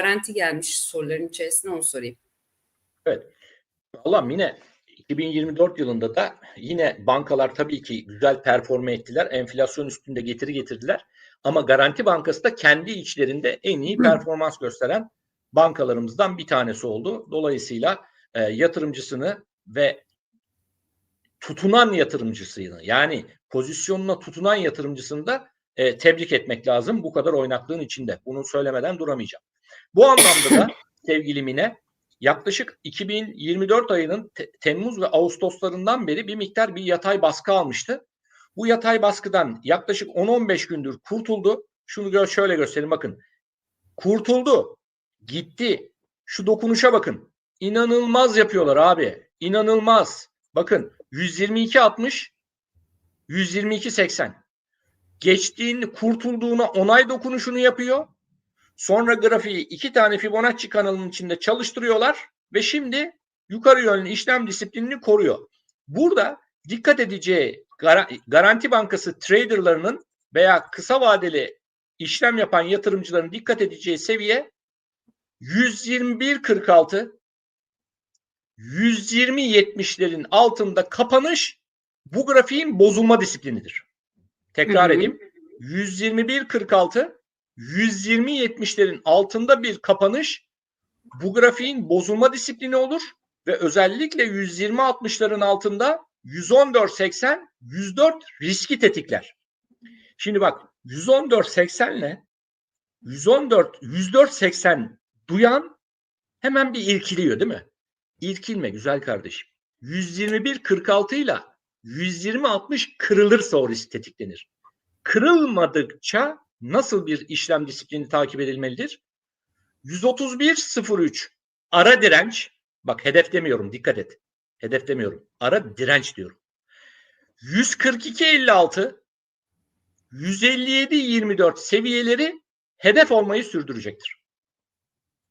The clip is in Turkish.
garanti gelmiş soruların içerisine onu sorayım. Evet. Valla Mine 2024 yılında da yine bankalar tabii ki güzel performe ettiler. Enflasyon üstünde getiri getirdiler. Ama Garanti Bankası da kendi içlerinde en iyi performans gösteren bankalarımızdan bir tanesi oldu. Dolayısıyla e, yatırımcısını ve tutunan yatırımcısını yani pozisyonuna tutunan yatırımcısını da e, tebrik etmek lazım bu kadar oynaklığın içinde. Bunu söylemeden duramayacağım. Bu anlamda da sevgili Mine yaklaşık 2024 ayının te- Temmuz ve Ağustoslarından beri bir miktar bir yatay baskı almıştı. Bu yatay baskıdan yaklaşık 10-15 gündür kurtuldu. Şunu gör şöyle göstereyim bakın. Kurtuldu. Gitti. Şu dokunuşa bakın. İnanılmaz yapıyorlar abi. İnanılmaz. Bakın 122.60 122.80 geçtiğini kurtulduğuna onay dokunuşunu yapıyor. Sonra grafiği iki tane Fibonacci kanalının içinde çalıştırıyorlar ve şimdi yukarı yönlü işlem disiplinini koruyor. Burada dikkat edeceği Gar- Garanti Bankası traderlarının veya kısa vadeli işlem yapan yatırımcıların dikkat edeceği seviye 121.46 120.70'lerin altında kapanış bu grafiğin bozulma disiplinidir. Tekrar Hı hı. edeyim. 121.46 120.70'lerin altında bir kapanış bu grafiğin bozulma disiplini olur ve özellikle 120.60'ların altında 114.80 104 riski tetikler. Şimdi bak 114.80 ile 114 104.80 duyan hemen bir irkiliyor değil mi? İrkilme güzel kardeşim. 121.46 ile 120.60 kırılırsa o risk tetiklenir. Kırılmadıkça nasıl bir işlem disiplini takip edilmelidir? 131.03 ara direnç. Bak hedef demiyorum dikkat et. Hedef demiyorum. Ara direnç diyorum. 142.56 157.24 seviyeleri hedef olmayı sürdürecektir.